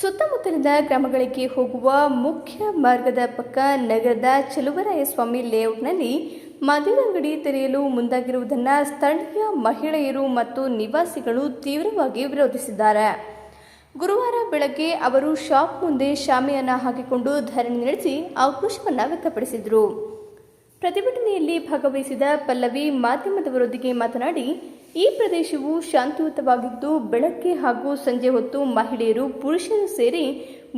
ಸುತ್ತಮುತ್ತಲಿನ ಗ್ರಾಮಗಳಿಗೆ ಹೋಗುವ ಮುಖ್ಯ ಮಾರ್ಗದ ಪಕ್ಕ ನಗರದ ಚಲುವರಾಯಸ್ವಾಮಿ ಲೇಔಟ್ನಲ್ಲಿ ಮದ್ಯದಂಗಡಿ ತೆರೆಯಲು ಮುಂದಾಗಿರುವುದನ್ನು ಸ್ಥಳೀಯ ಮಹಿಳೆಯರು ಮತ್ತು ನಿವಾಸಿಗಳು ತೀವ್ರವಾಗಿ ವಿರೋಧಿಸಿದ್ದಾರೆ. ಗುರುವಾರ ಬೆಳಗ್ಗೆ ಅವರು ಶಾಪ್ ಮುಂದೆ ಶಾಮಿಯನ್ನು ಹಾಕಿಕೊಂಡು ಧರಣಿ ನಡೆಸಿ ಆಕ್ರೋಶವನ್ನು ವ್ಯಕ್ತಪಡಿಸಿದರು. ಪ್ರತಿಭಟನೆಯಲ್ಲಿ ಭಾಗವಹಿಸಿದ ಪಲ್ಲವಿ ಮಾಧ್ಯಮದವರೊಂದಿಗೆ ಮಾತನಾಡಿ, ಈ ಪ್ರದೇಶವು ಶಾಂತಿಯುತವಾಗಿದ್ದು, ಬೆಳಗ್ಗೆ ಹಾಗೂ ಸಂಜೆ ಹೊತ್ತು ಮಹಿಳೆಯರು ಪುರುಷರು ಸೇರಿ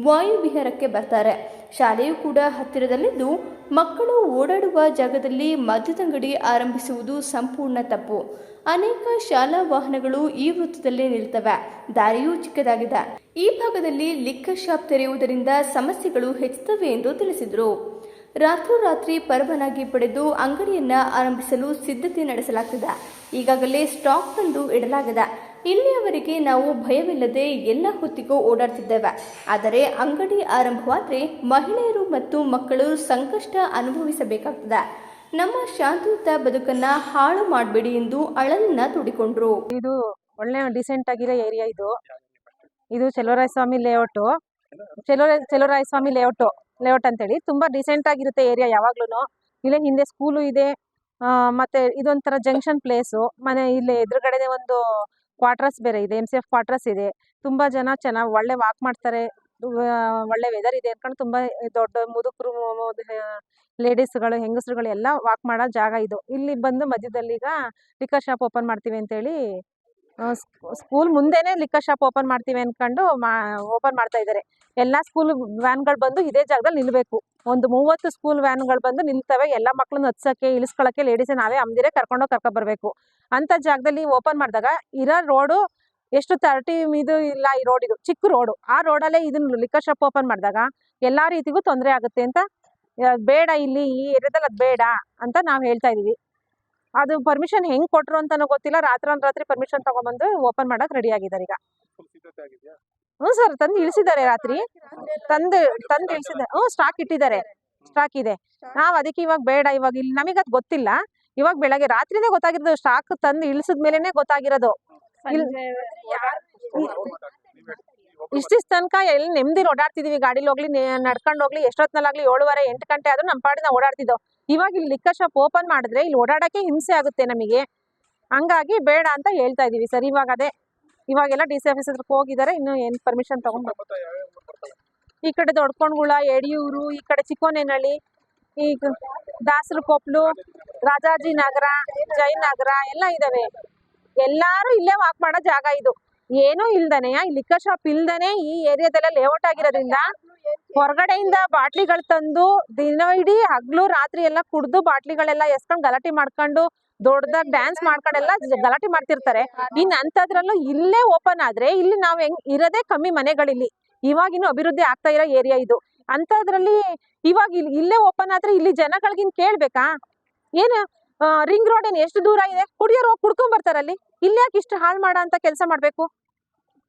ವಾಯು ವಿಹಾರಕ್ಕೆ ಬರ್ತಾರೆ. ಶಾಲೆಯು ಕೂಡ ಹತ್ತಿರದಲ್ಲಿದ್ದು, ಮಕ್ಕಳು ಓಡಾಡುವ ಜಾಗದಲ್ಲಿ ಮದ್ಯದಂಗಡಿ ಆರಂಭಿಸುವುದು ಸಂಪೂರ್ಣ ತಪ್ಪು. ಅನೇಕ ಶಾಲಾ ವಾಹನಗಳು ಈ ವೃತ್ತದಲ್ಲೇ ನಿಲ್ತವೆ. ದಾರಿಯೂ ಚಿಕ್ಕದಾಗಿದೆ. ಈ ಭಾಗದಲ್ಲಿ ಲಿಕ್ಕರ್ ಶಾಪ್ ತೆರೆಯುವುದರಿಂದ ಸಮಸ್ಯೆಗಳು ಹೆಚ್ಚುತ್ತವೆ ಎಂದು ತಿಳಿಸಿದರು. ರಾತ್ರೋರಾತ್ರಿ ಪರವಾನಗಿ ಪಡೆದು ಅಂಗಡಿಯನ್ನ ಆರಂಭಿಸಲು ಸಿದ್ಧತೆ ನಡೆಸಲಾಗ್ತದೆ. ಈಗಾಗಲೇ ಸ್ಟಾಕ್ ತಂದು ಇಡಲಾಗದ. ಇಲ್ಲಿಯವರೆಗೆ ನಾವು ಭಯವಿಲ್ಲದೆ ಎಲ್ಲ ಹೊತ್ತಿಗೂ ಓಡಾಡ್ತಿದ್ದೇವೆ. ಆದರೆ ಅಂಗಡಿ ಆರಂಭವಾದರೆ ಮಹಿಳೆಯರು ಮತ್ತು ಮಕ್ಕಳು ಸಂಕಷ್ಟ ಅನುಭವಿಸಬೇಕಾಗ್ತದೆ. ನಮ್ಮ ಶಾಂತಿಯುತ ಬದುಕನ್ನ ಹಾಳು ಮಾಡಬೇಡಿ ಎಂದು ಅಳಲನ್ನ ತುಡಿಕೊಂಡ್ರು ಇದು ಒಳ್ಳೆ ಡಿಸೆಂಟ್ ಆಗಿರೋ ಏರಿಯಾ ಇದು. ಇದು Cheluvaraya Swamy layout Cheluvaraya Cheloraya Swamy layout layout ಅಂತೇಳಿ ತುಂಬಾ ಡಿಸೆಂಟ್ ಆಗಿರುತ್ತೆ ಏರಿಯಾ ಯಾವಾಗ್ಲೂ ಇಲ್ಲಿ ಹಿಂದೆ ಸ್ಕೂಲು ಇದೆ. ಮತ್ತೆ ಇದೊಂಥರ ಜಂಕ್ಷನ್ ಪ್ಲೇಸು ಮನೆ ಇಲ್ಲಿ ಎದುರುಗಡೆನೆ ಒಂದು ಕ್ವಾರ್ಟರ್ಸ್ ಬೇರೆ ಇದೆ ಎಂ ಸಿ ಎಫ್ ಕ್ವಾರ್ಟರ್ಸ್ ಇದೆ. ತುಂಬಾ ಜನ ಚೆನ್ನಾಗಿ ಒಳ್ಳೆ ವಾಕ್ ಮಾಡ್ತಾರೆ. ಒಳ್ಳೆ ವೆದರ್ ಇದೆ ಅಂದ್ಕೊಂಡು ತುಂಬಾ ದೊಡ್ಡ ಮುದುಕರು ಲೇಡೀಸ್ಗಳು ಹೆಂಗಸರುಗಳು ಎಲ್ಲ ವಾಕ್ ಮಾಡೋ ಜಾಗ ಇದು. ಇಲ್ಲಿ ಬಂದು ಮಧ್ಯದಲ್ಲಿ ಈಗ ಲಿಕ್ಕರ್ ಶಾಪ್ ಓಪನ್ ಮಾಡ್ತೀವಿ ಅಂತೇಳಿ ಸ್ಕೂಲ್ ಮುಂದೆನೆ ಲಿಕ್ಕರ್ ಶಾಪ್ ಓಪನ್ ಮಾಡ್ತೀವಿ ಅನ್ಕೊಂಡು ಮಾ, ಓಪನ್ ಮಾಡ್ತಾ ಇದ್ದಾರೆ ಎಲ್ಲ ಸ್ಕೂಲ್ ವ್ಯಾನ್ಗಳು ಬಂದು ಇದೇ ಜಾಗದಲ್ಲಿ ನಿಲ್ಬೇಕು. ಒಂದು ಮೂವತ್ತು ಸ್ಕೂಲ್ ವ್ಯಾನ್ಗಳು ಬಂದು ನಿಲ್ತವೆ, ಎಲ್ಲ ಮಕ್ಳನ್ನ ಹತ್ಸಕ್ಕೆ, ಇಳಿಸ್ಕೊಳಕ್ಕೆ ಲೇಡೀಸ್ ನಾವೇ ಅಮ್ದಿರೇ ಕರ್ಕೊಂಡೋಗಿ ಕರ್ಕೊಬರ್ಬೇಕು ಬರ್ಬೇಕು. ಅಂತ ಜಾಗದಲ್ಲಿ ಓಪನ್ ಮಾಡಿದಾಗ ಇರೋ ರೋಡು ಎಷ್ಟು ತರ್ಟಿ ಇದು ಇಲ್ಲ ಈ ರೋಡ್ ಇದು, ಚಿಕ್ಕ ರೋಡು. ಆ ರೋಡಲ್ಲೇ ಇದನ್ನ ಲಿಕ್ಕರ್ ಶಾಪ್ ಓಪನ್ ಮಾಡಿದಾಗ ಎಲ್ಲಾ ರೀತಿಗೂ ತೊಂದರೆ ಆಗುತ್ತೆ ಅಂತ ಬೇಡ ಇಲ್ಲಿ, ಈ ಏರಿಯಾದಲ್ಲಿ ಅದು ಬೇಡ ಅಂತ ನಾವು ಹೇಳ್ತಾ ಇದೀವಿ. ಅದು ಪರ್ಮಿಷನ್ ಹೆಂಗ್ ಕೊಟ್ರು ಅಂತಾನು ಗೊತ್ತಿಲ್ಲ. ರಾತ್ರಿ ರಾತ್ರಿ ಪರ್ಮಿಷನ್ ತಗೊಂಡ್ಬಂದು ಓಪನ್ ಮಾಡಕ್ ರೆಡಿ ಆಗಿದ್ದಾರೆ ಈಗ. ಹ್ಮ್ ಸರ್ ತಂದು ಇಳಿಸಿದ್ದಾರೆ ರಾತ್ರಿ. ತಂದು ತಂದು ಇಳಿಸಿದ್ದಾರೆ ಹ್ಮ್ ಸ್ಟಾಕ್ ಇಟ್ಟಿದ್ದಾರೆ. ಸ್ಟಾಕ್ ಇದೆ. ನಾವ್ ಅದಕ್ಕೆ ಇವಾಗ ಬೇಡ ಇವಾಗ ಇಲ್ಲಿ ನಮಗೆ ಅದು ಗೊತ್ತಿಲ್ಲ. ಇವಾಗ ಬೆಳಗ್ಗೆ ರಾತ್ರಿನೇ ಗೊತ್ತಾಗಿರೋದು ಸ್ಟಾಕ್ ತಂದು ಇಳಿಸಿದ ಮೇಲೆನೆ ಗೊತ್ತಾಗಿರೋದು. ಇಷ್ಟಿಷ್ಟ ಇಷ್ಟಿಸ್ ತನಕ ಎಲ್ಲಿ ನೆಮ್ಮದಿ ಓಡಾಡ್ತಿದೀವಿ. ಗಾಡಿಲಿ ಹೋಗ್ಲಿ ನಡ್ಕೊಂಡು ಹೋಗ್ಲಿ ಎಷ್ಟೊತ್ನಲ್ಲಾಗ್ಲಿ ಏಳುವರೆ ಎಂಟು ಗಂಟೆ ಆದ್ರೂ ನಮ್ಮ ಪಾಡಿನ ಓಡಾಡ್ತಿದ್ದೋ. ಇವಾಗ ಇಲ್ಲಿ ಲಿಕ್ಕರ್ ಶಾಪ್ ಓಪನ್ ಮಾಡಿದ್ರೆ ಇಲ್ಲಿ ಓಡಾಡಕ್ಕೆ ಹಿಂಸೆ ಆಗುತ್ತೆ ನಮಗೆ. ಹಂಗಾಗಿ ಬೇಡ ಅಂತ ಹೇಳ್ತಾ ಇದೀವಿ ಸರ್ ಇವಾಗ ಅದೇ. ಇವಾಗೆಲ್ಲ ಡಿ ಸಿ ಆಫೀಸ್ ಹತ್ರಕ್ಕೆ ಹೋಗಿದ್ದಾರೆ ಇನ್ನು ಏನ್ ಪರ್ಮಿಷನ್ ತಗೊಂಡು ಈ ಕಡೆ ದೊಡ್ಕೊಂಡ್ಗುಳ ಯಡಿಯೂರು ಈ ಕಡೆ ಚಿಕ್ಕೋನೇನಹಳ್ಳಿ ಈಗ ದಾಸರು ಕೊಪ್ಲು ನಗರ ಜಯನಗರ ಎಲ್ಲ ಇದಾವೆ. ಎಲ್ಲಾರು ಇಲ್ಲೇ ವಾಕ್ ಮಾಡೋ ಜಾಗ ಇದು. ಏನೂ ಇಲ್ದನೆ ಈ ಲಿಕ್ಕರ್ ಶಾಪ್ ಇಲ್ದನೆ ಈ ಏರಿಯಾದೆಲ್ಲ ಲೇಔಟ್ ಆಗಿರೋದ್ರಿಂದ ಹೊರಗಡೆಯಿಂದ ಬಾಟ್ಲಿಗಳು ತಂದು ದಿನ ಇಡೀ ಹಗ್ಲು ರಾತ್ರಿ ಎಲ್ಲ ಕುಡ್ದು ಬಾಟ್ಲಿಗಳೆಲ್ಲ ಎಸ್ಕೊಂಡ್ ಗಲಾಟೆ ಮಾಡ್ಕೊಂಡು ದೊಡ್ಡದಾಗ ಡ್ಯಾನ್ಸ್ ಮಾಡ್ಕೊಂಡೆಲ್ಲ ಗಲಾಟೆ ಮಾಡ್ತಿರ್ತಾರೆ. ಇನ್ ಅಂತದ್ರಲ್ಲೂ ಇಲ್ಲೇ ಓಪನ್ ಆದ್ರೆ ಇಲ್ಲಿ ನಾವ್ ಹೆಂಗ್ ಇರೋದೇ ಕಮ್ಮಿ ಮನೆಗಳಿಲ್ಲಿ. ಇವಾಗಿನ್ನು ಅಭಿವೃದ್ಧಿ ಆಗ್ತಾ ಇರೋ ಏರಿಯಾ ಇದು. ಅಂತದ್ರಲ್ಲಿ ಇವಾಗ ಇಲ್ಲಿ ಇಲ್ಲೇ ಓಪನ್ ಆದ್ರೆ ಇಲ್ಲಿ ಜನಗಳಿಗಿನ್ ಕೇಳ್ಬೇಕಾ? ಏನು ರಿಂಗ್ ರೋಡ್ ಏನ್ ಎಷ್ಟು ದೂರ ಇದೆ? ಕುಡಿಯೋರು ಹೋಗಿ ಕುಡ್ಕೊಂಡ್ ಬರ್ತಾರಲ್ಲಿ? ಇಲ್ಲಿ ಯಾಕೆ ಇಷ್ಟು ಹಾಳು ಮಾಡೋ ಅಂತ ಕೆಲಸ ಮಾಡ್ಬೇಕು?